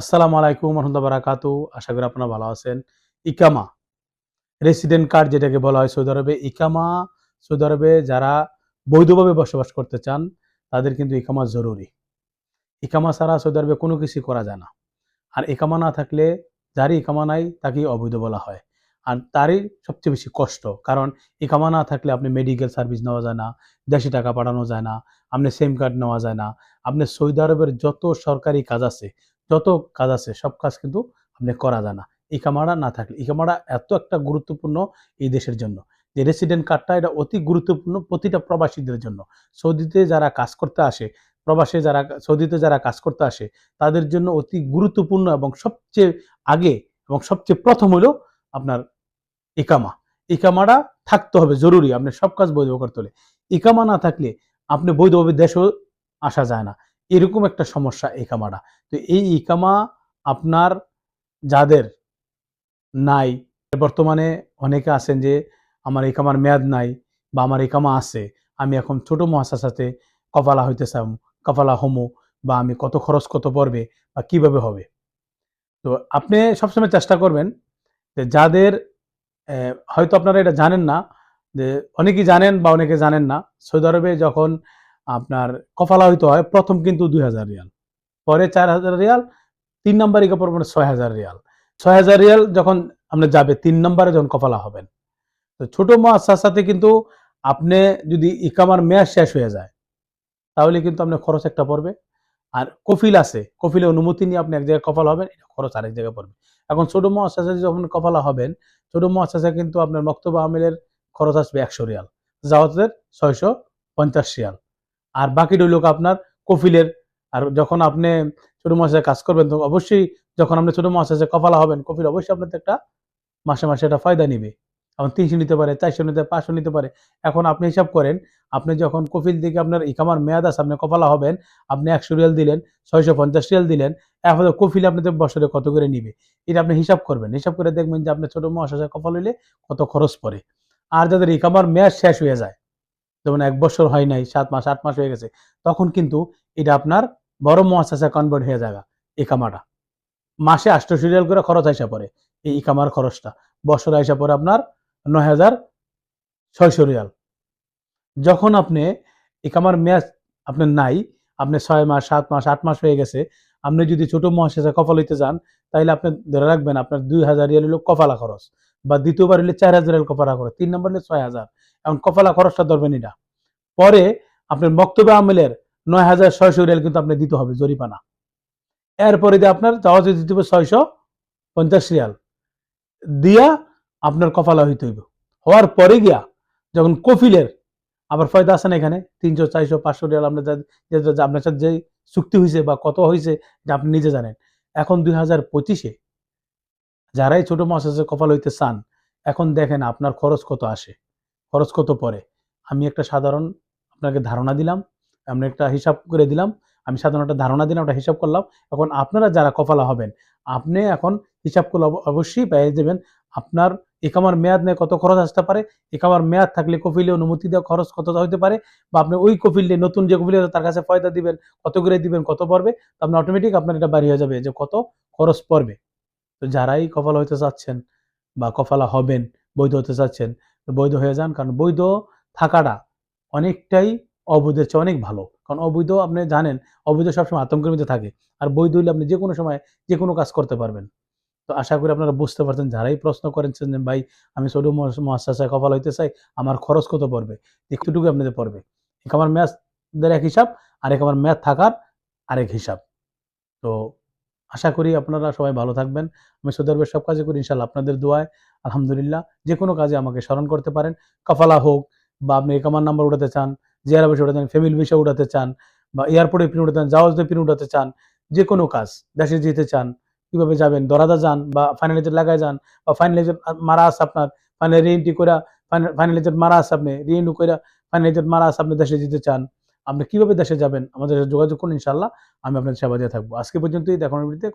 আসসালামু আলাইকুম রহমতুল্লাহ বারাকাতু আশা করি আপনারা ভালো আছেন। ইকামা রেসিডেন্ট কার্ড যেটাকে বলা হয় সৌদি আরবে। ইকামা, সৌদি আরবে যারা বৈধভাবে বসবাস করতে চান, তাদের কিন্তু ইকামা জরুরি। ইকামা ছাড়া সৌদি আরবে কোনো কিছু করা যায় না। আর ইকামা না থাকলে যারই ইকামা নাই, তাকেই অবৈধ বলা হয়। আর তারই সবচেয়ে বেশি কষ্ট, কারণ ইকামা না থাকলে আপনি মেডিকেল সার্ভিস নেওয়া যায় না, দেশে টাকা পাঠানো যায় না, আপনি সেম কার্ড নেওয়া যায় না। আপনি সৌদি আরবের যত সরকারি কাজ আছে যত কাজ আছে, সব কাজ কিন্তু আপনি করা যায় না। ইকামারা না থাকলে ইকামারা এত একটা গুরুত্বপূর্ণ এই দেশের জন্য যে রেসিডেন্ট কার্ডটা এটা অতি গুরুত্বপূর্ণ প্রতিটা প্রবাসীদের জন্য। সৌদিতে যারা কাজ করতে আসে, প্রবাসে যারা, সৌদিতে যারা কাজ করতে আসে, তাদের জন্য অতি গুরুত্বপূর্ণ এবং সবচেয়ে আগে এবং সবচেয়ে প্রথম হলো আপনার ইকামা ইকামাটা থাকতে হবে, জরুরি। আপনি সব কাজ বৈধ করতে হলে ইকামা না থাকলে আপনি বৈধভাবে দেশেও আসা যায় না। এরকম একটা সমস্যা ইকামাটা তো এই ইকামা আপনার যাদের নাই, বর্তমানে অনেকে আছেন যে, আমার ইকামার মেয়াদ নাই বা আমার ইকামা আছে, আমি এখন ছোট মহাসাসাতে কপালা হইতে চাই কপালা হমো বা আমি কত খরচ কত পড়বে বা কীভাবে হবে? তো আপনি সবসময় চেষ্টা করবেন যে যাদের হয়তো আপনারা এটা জানেন না, যে অনেকেই জানেন বা অনেকে জানেন না। সৌদি আরবে যখন আপনার কপালা হইতে হয়, প্রথম কিন্তু দুই হাজার রিয়াল, পরে চার হাজার রিয়াল, তিন নাম্বার ইকা পড়বেন ছয় হাজার রিয়াল। ছয় হাজার রিয়াল যখন আপনি যাবে, তিন নম্বরে যখন কপালা হবেন। তো ছোট সাথে কিন্তু আপনি যদি ইকামার মেয়াদ শেষ হয়ে যায়, তাহলে কিন্তু আপনার খরচ একটা পড়বে। আর কফিল আছে, কফিলে অনুমতি নিয়ে আপনি এক জায়গায় কপাল হবেন, এটা খরচ আরেক জায়গায় পড়বে। এখন ছোট মহাশাসা যখন কপালা হবেন, ছোট মহাশাসা কিন্তু আপনার মক্তব্য আমিলের খরচ আসবে একশো রিয়াল জাওয়াতের ছয়শো পঞ্চাশ রিয়াল। আর বাকি রইল আপনার কফিলের। আর যখন আপনি ছোট মহাশাসে কাজ করবেন, তো অবশ্যই যখন আপনি ছোট মহাশাসে কপালা হবেন, কফিল অবশ্যই আপনার একটা মাসে মাসে একটা ফায়দা নিবে। এখন তিনশো নিতে পারে, চারশো নিতে পাঁচশো নিতে পারে। এখন আপনি হিসাব করেন, আপনি যখন কফিল দিকে আপনার ইকামার মেয়াদ আছে, আপনি কপালা হবেন, আপনি একশো রিয়াল দিলেন, ছয়শো পঞ্চাশ রিয়াল দিলেন, এখন কফিল আপনাদের বছরে কত করে নিবে? এটা আপনি হিসাব করবেন, হিসাব করে দেখবেন যে আপনার ছোট মহাশাসা কপাল হইলে কত খরচ পড়ে। আর যাদের ইকামার মেয়াদ শেষ হয়ে যায় যেমন এক বছর হয় নাই, সাত মাস, আট মাস হয়ে গেছে, তখন কিন্তু এটা আপনার বড় মহাশাসা কনভার্ট হয়ে যাবে ইকামাটা মাসে আটশো রিয়াল করে খরচ আইসা পরে এই ইকামার খরচটা। বছর আইসা পড়ে আপনার নয় হাজার ছয়শো রিয়াল। যখন আপনি ইকামার মেয়াদ আপনার নাই, আপনি ছয় মাস, সাত মাস, আট মাস হয়ে গেছে, আপনি যদি ছোট মহাশেষে কপাল হইতে যান তাহলে আপনি ধরে রাখবেন আপনার দুই হাজার রিয়াল হলো কপালা খরচ, বা দ্বিতীয়বার হলে চার হাজার রিয়াল কপালা খরচ, তিন নম্বর হলে ছয় হাজার। এখন কপালা খরচটা ধরবেন এটা। পরে আপনার বক্তব্য আমেলের নয় হাজার ছয়শো রিয়াল কিন্তু আপনি দিতে হবে জরিপানা এরপরে দিয়ে আপনার যাওয়া দিতে হবে ছয়শো পঞ্চাশ রিয়াল। দিয়া আপনার কপালা হইতে হইব। হওয়ার পরে গিয়া যখন কফিলের আবার ফয়দা আছে না এখানে, তিনশো, চারশো, পাঁচশো রিয়াল আপনার আপনার সাথে যে চুক্তি হয়েছে বা কত হয়েছে যে আপনি নিজে জানেন। এখন দুই হাজার পঁচিশে যারাই ছোট মাছ আছে, কপাল হইতে চান, এখন দেখেন আপনার খরচ কত আসে। খরচ কত পড়ে? আমি একটা সাধারণ আপনাকে ধারণা দিলাম, আমি একটা হিসাব করে দিলাম, আমি সাধারণ একটা ধারণা দিলাম, একটা হিসাব করলাম। এখন আপনারা যারা কপালা হবেন, আপনি এখন হিসাব করলে অবশ্যই পেয়ে যাবেন। আপনার একামার মেয়াদ নিয়ে কত খরচ আসতে পারে? একামার মেয়াদ থাকলে কপিলে অনুমতি দেওয়া খরচ কত হতে পারে? বা আপনি ওই কপিলে নতুন যে কপিলে তার কাছে ফয়দা দিবেন, কত করে দিবেন, কত পড়বে? তো আপনার অটোমেটিক আপনার এটা বাড়ি হয়ে যাবে যে কত খরচ পড়বে। তো যারাই কপাল হইতে চাচ্ছেন বা কপালা হবেন বৈধ হতে চাচ্ছেন বৈধ হয়ে যান। কারণ বৈধ থাকাটা অনেকটাই অবৈধের চেয়ে অনেক ভালো। কারণ অবৈধ আপনি জানেন, অবৈধ সবসময় আতঙ্কের মধ্যে থাকে। আর বৈধ হইলে আপনি যে কোনো সময় যে কোনো কাজ করতে পারবেন। তো আশা করি আপনারা বুঝতে পারছেন, যারাই প্রশ্ন করেছেন যে, ভাই, আমি ছোট মহাশাসায় কপাল হইতে চাই, আমার খরচ কত পড়বে? একটুটুকু আপনাদের পড়বে। এক আমার ম্যাথদের এক হিসাব আর এক আমার ম্যাথ থাকার আরেক হিসাব। তো আশা করি আপনারা সবাই ভালো থাকবেন। আমি সৌদি আরবের সব কাজে করি ইনশাল্লাহ আপনাদের দোয়ায়। আলহামদুলিল্লাহ, যে কোনো কাজে আমাকে স্মরণ করতে পারেন। কফালা হোক বা আপনি একামার নাম্বার উঠাতে চান, জিয়ারা বসে উঠাতে চান ফ্যামিলি বিষয় উঠাতে চান বা এয়ারপোর্টে পিন উঠাতে চান জাহাজে পিন উঠাতে চান, যে কোনো কাজ, দেশে যেতে চান, কীভাবে যাবেন দরাদা যান বা ফাইনালাইজার লাগায় যান বা ফাইনালাইজার মারা আছে আপনার ফাইনাল রিএন্ট্রি করে ফাইনালাইজার মারা আছে আপনি রিএন্ট্রি করে ফাইনালাইজার মারা আছে আপনি দেশে যেতে চান আপনি কীভাবে দেশে যাবেন? আমাদের যোগাযোগ করুন ইনশাল্লাহ আমি আপনাদের সেবা দিয়ে থাকব। আজকে পর্যন্তই। দেখানোর ভিত্তিতে